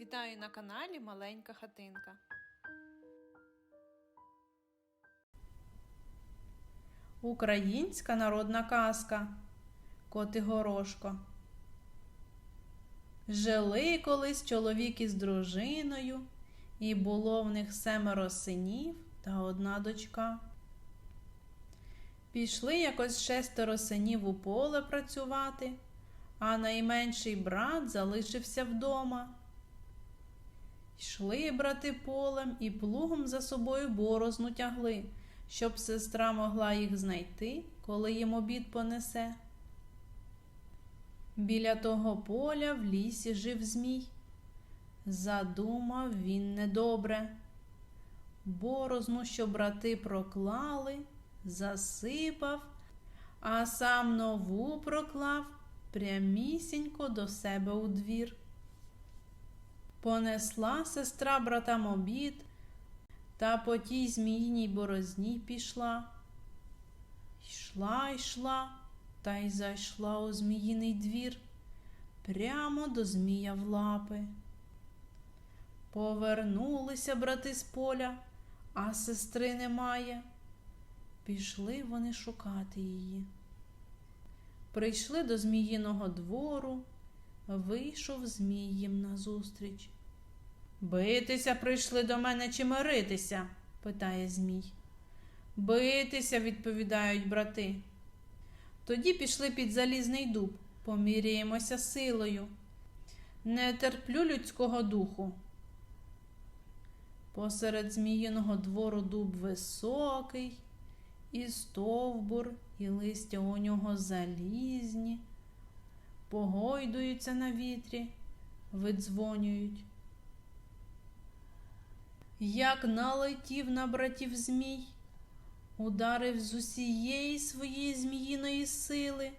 Вітаю на каналі Маленька Хатинка. Українська народна казка Коти Горошко. Жили колись чоловік із дружиною, і було в них семеро синів та одна дочка. Пішли якось шестеро синів у поле працювати, а найменший брат залишився вдома. Йшли брати полем і плугом за собою борозну тягли, щоб сестра могла їх знайти, коли їм обід понесе. Біля того поля в лісі жив Змій. Задумав він недобре. Борозну, що брати проклали, засипав, а сам нову проклав прямісінько до себе у двір. Понесла сестра братам обід, та по тій зміїній борозні пішла. Йшла, йшла, та й зайшла у зміїний двір, прямо до змія в лапи. Повернулися брати з поля, а сестри немає. Пішли вони шукати її. Прийшли до зміїного двору, вийшов змій їм назустріч. Битися прийшли до мене чи миритися? питає Змій. Битися, відповідають брати. Тоді пішли під залізний дуб, поміряємося силою. Не терплю людського духу. Посеред зміїного двору дуб високий, і стовбур, і листя у нього залізні, погойдуються на вітрі, видзвонюють. Як налетів на братів змій, ударив з усієї своєї зміїної сили,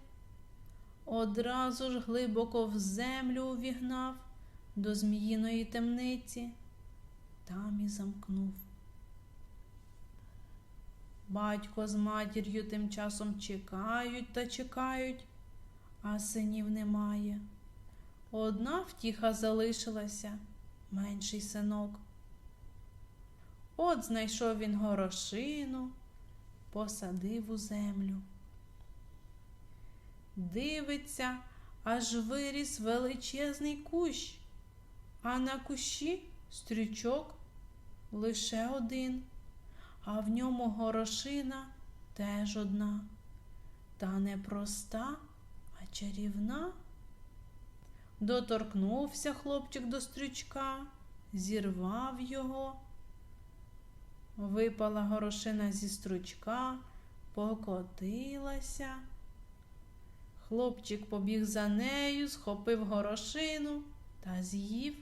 одразу ж глибоко в землю увігнав до зміїної темниці, там і замкнув. Батько з матір'ю тим часом чекають та чекають, а синів немає. Одна втіха залишилася, менший синок. От знайшов він горошину, посадив у землю. Дивиться, аж виріс величезний кущ, а на кущі стрючок лише один, а в ньому горошина теж одна, та не проста, чарівна. Доторкнувся хлопчик до стрючка, зірвав його. Випала горошина зі стручка, покотилася. Хлопчик побіг за нею, схопив горошину та з'їв.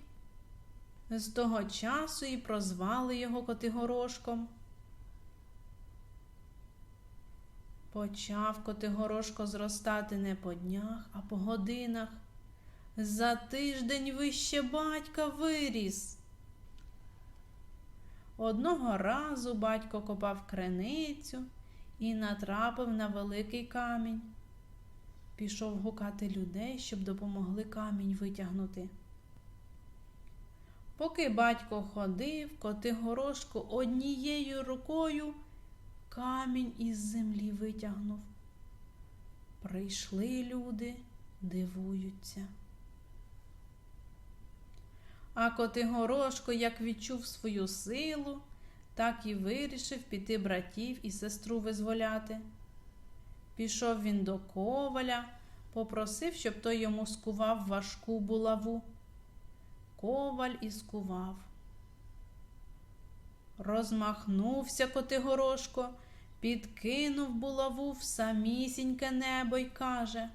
З того часу і прозвали його Котигорошком. Почав Котигорошко зростати не по днях, а по годинах. За тиждень вище батька виріс. Одного разу батько копав криницю і натрапив на великий камінь. Пішов гукати людей, щоб допомогли камінь витягнути. Поки батько ходив, Котигорошко однією рукою камінь із землі витягнув. Прийшли люди, дивуються. А Котигорошко, як відчув свою силу, так і вирішив піти братів і сестру визволяти. Пішов він до коваля, попросив, щоб той йому скував важку булаву. Коваль і скував. Розмахнувся Котигорошко, підкинув булаву в самісіньке небо й каже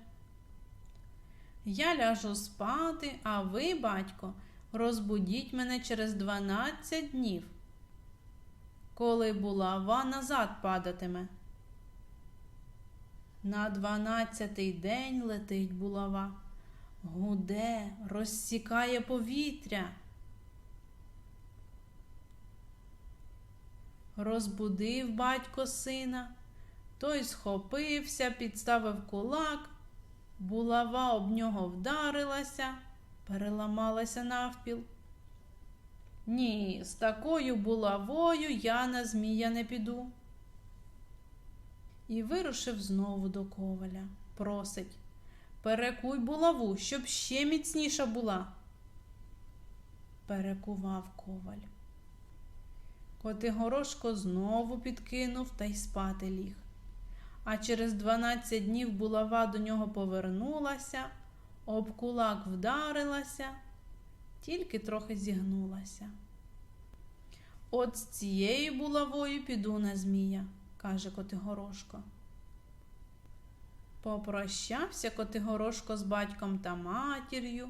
Я ляжу спати, а ви, батько, розбудіть мене через дванадцять днів, коли булава назад падатиме. На дванадцятий день летить булава, гуде, розсікає повітря. Розбудив батько сина, той схопився, підставив кулак, булава об нього вдарилася, переламалася навпіл, Ні, з такою булавою я на змія не піду. І вирушив знову до коваля. Просить. Перекуй булаву, щоб ще міцніша була. Перекував коваль. Котигорошко знову підкинув та й спати ліг. А через дванадцять днів булава до нього повернулася, об кулак вдарилася, тільки трохи зігнулася. От з цією булавою піду на змія, каже Котигорошко. Попрощався Котигорошко з батьком та матір'ю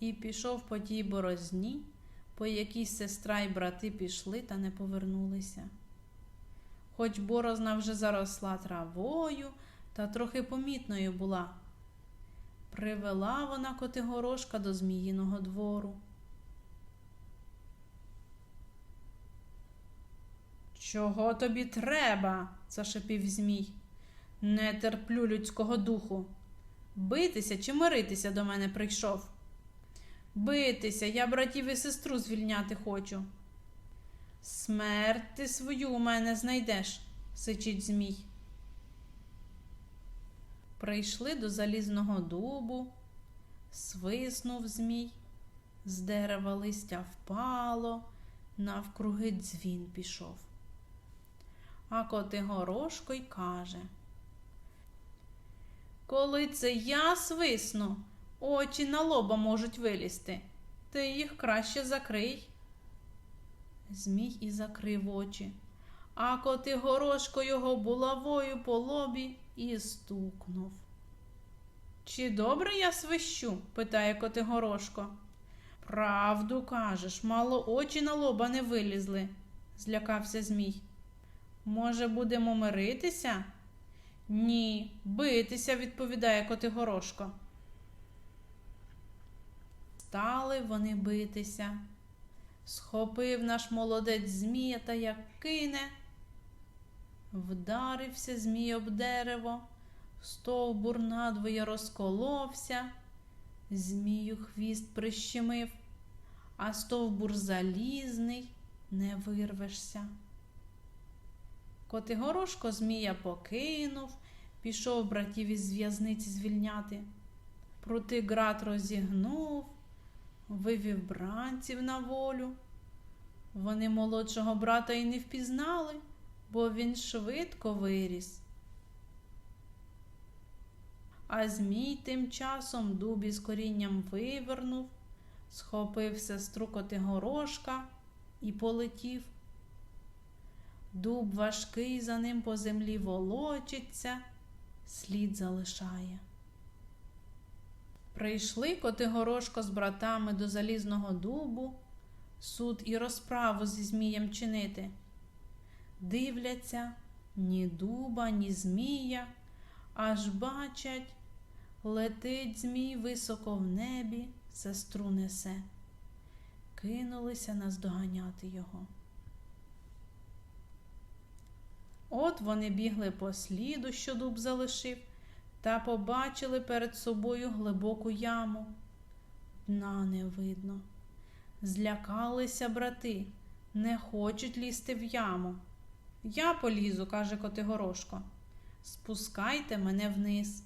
і пішов по тій борозні, по якій сестра й брати пішли та не повернулися. Хоч борозна вже заросла травою та трохи помітною була. Привела вона Котигорошка до Зміїного двору. Чого тобі треба? зашепів Змій. Не терплю людського духу. Битися чи миритися до мене прийшов? Битися, я братів і сестру звільняти хочу. Смерть ти свою у мене знайдеш, сичить Змій. Прийшли до залізного дубу, свиснув Змій, з дерева листя впало, навкруги дзвін пішов. А Котигорошко й каже. Коли це я свисну, очі на лоба можуть вилізти. Ти їх краще закрий. Змій і закрив очі, а Котигорошко його булавою по лобі і стукнув. Чи добре я свищу? питає Котигорошко. Правду кажеш, мало очі на лоба не вилізли, злякався Змій. Може, будемо миритися? Ні, битися, відповідає Котигорошко. Стали вони битися. Схопив наш молодець Змія та як кине. Вдарився Змій об дерево, стовбур надвоє розколовся, Змію хвіст прищемив, а стовбур залізний не вирвешся. Котигорошко Змія покинув, пішов братів із в'язниці звільняти. Проти град розігнув, вивів бранців на волю. Вони молодшого брата й не впізнали, бо він швидко виріс. А Змій тим часом дубі з корінням вивернув, схопив сестру Котигорошка і полетів. Дуб важкий за ним по землі волочиться, слід залишає. Прийшли Котигорошко з братами до залізного дубу, суд і розправу зі Змієм чинити. Дивляться ні дуба, ні змія, аж бачать, летить Змій високо в небі, сестру несе. Кинулися наздоганяти його. От вони бігли по сліду, що дуб залишив, та побачили перед собою глибоку яму. Дна не видно. Злякалися брати, не хочуть лізти в яму. Я полізу, каже Котигорошко. Спускайте мене вниз.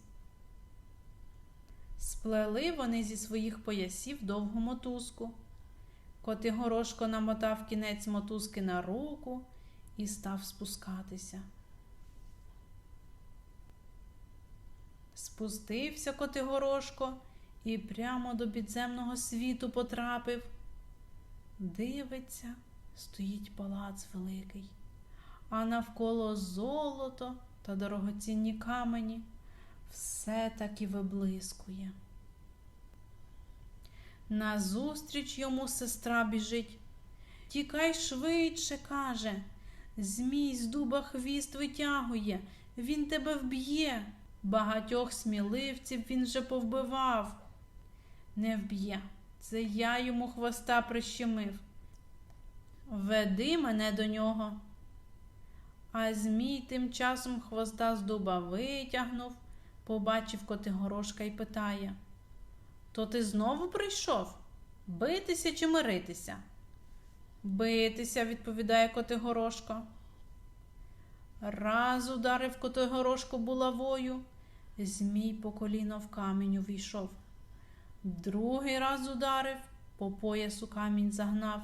Сплели вони зі своїх поясів довгу мотузку. Котигорошко намотав кінець мотузки на руку і став спускатися. Спустився Котигорошко і прямо до підземного світу потрапив. Дивиться, стоїть палац великий, а навколо золото та дорогоцінні камені все таки виблискує. Назустріч йому сестра біжить. Тікай швидше, каже. Змій з дуба хвіст витягує, він тебе вб'є. Багатьох сміливців він вже повбивав. Не вб'є. Це я йому хвоста прищемив. Веди мене до нього. А Змій тим часом хвоста з дуба витягнув, побачив Котигорошка і питає То ти знову прийшов? Битися чи миритися? Битися, відповідає Котигорошко. Раз ударив Котигорошко булавою, змій по коліно в камінь увійшов. Другий раз ударив, по поясу камінь загнав.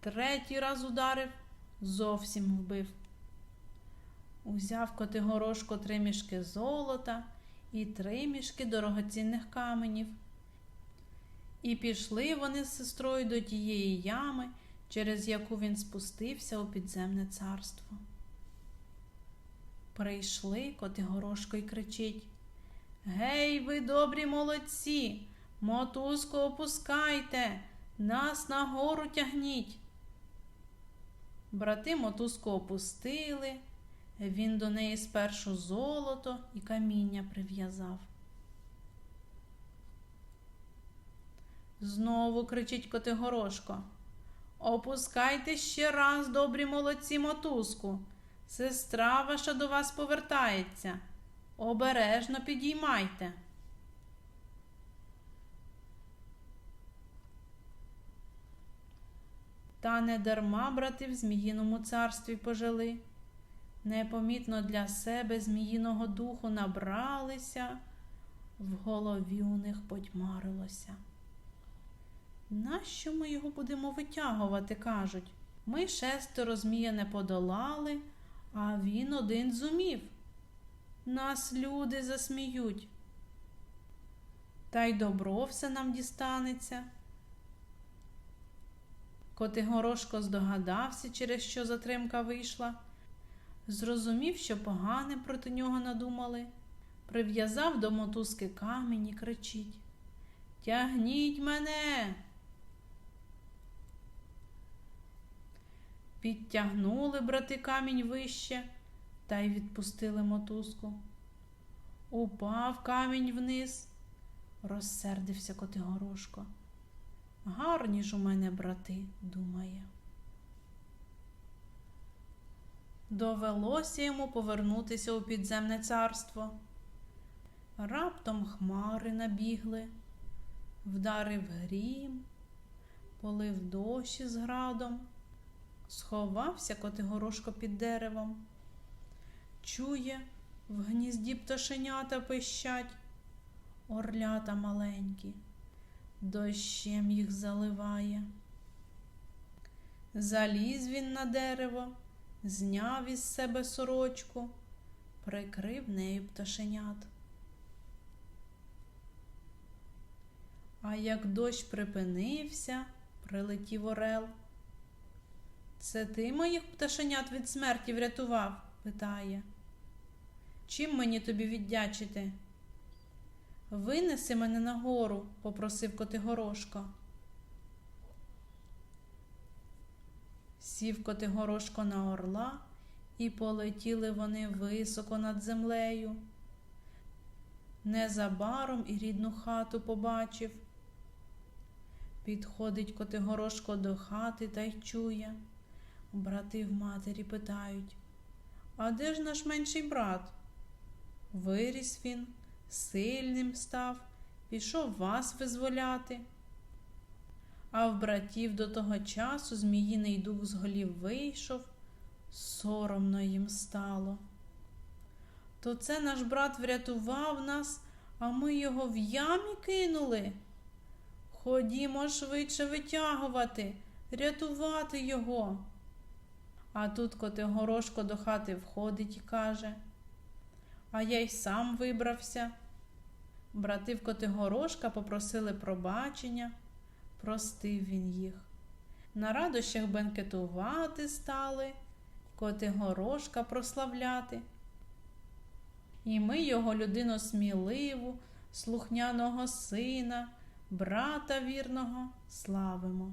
Третій раз ударив, зовсім вбив. Узяв Котигорошко три мішки золота і три мішки дорогоцінних каменів. І пішли вони з сестрою до тієї ями, через яку він спустився у підземне царство. Прийшли Котигорошко й кричить Гей, ви добрі молодці, мотузку опускайте, нас нагору тягніть. Брати мотузку опустили, він до неї спершу золото і каміння прив'язав. Знову кричить Котигорошко. Опускайте ще раз, добрі молодці, мотузку. Сестра ваша до вас повертається. Обережно підіймайте. Та не дарма брати в Зміїному царстві пожили. Непомітно для себе Зміїного духу набралися, в голові у них потьмарилося. Нащо ми його будемо витягувати, кажуть. Ми шестеро змія не подолали, а він один зумів. Нас люди засміють. Та й добро все нам дістанеться. Котигорошко здогадався, через що затримка вийшла, зрозумів, що погане проти нього надумали, прив'язав до мотузки камінь і кричить Тягніть мене. Підтягнули брати камінь вище та й відпустили мотузку. Упав камінь вниз, розсердився Котигорошко. Гарні ж у мене брати, думає. Довелося йому повернутися у підземне царство. Раптом хмари набігли, вдарив грім, полив дощ із градом, сховався Котигорошко під деревом. Чує, в гнізді пташенята пищать, орлята маленькі дощем їх заливає. Заліз він на дерево, зняв із себе сорочку, прикрив нею пташенят. А як дощ припинився, прилетів орел. Це ти моїх пташенят від смерті врятував? питає. Чим мені тобі віддячити? Винеси мене нагору, попросив Котигорошко. Сів Котигорошко на орла, і полетіли вони високо над землею. Незабаром і рідну хату побачив. Підходить Котигорошко до хати та й чує. Брати в матері питають А де ж наш менший брат? Виріс він сильним став, пішов вас визволяти. А в братів до того часу зміїний дух з голів вийшов, соромно їм стало. То це наш брат врятував нас, а ми його в ямі кинули. Ходімо швидше витягувати, рятувати його. А тут Котигорошко до хати входить і каже а я й сам вибрався. Брати в Котигорошка попросили пробачення, простив він їх. На радощах бенкетувати стали, Котигорошка прославляти. І ми його людину сміливу, слухняного сина, брата вірного славимо.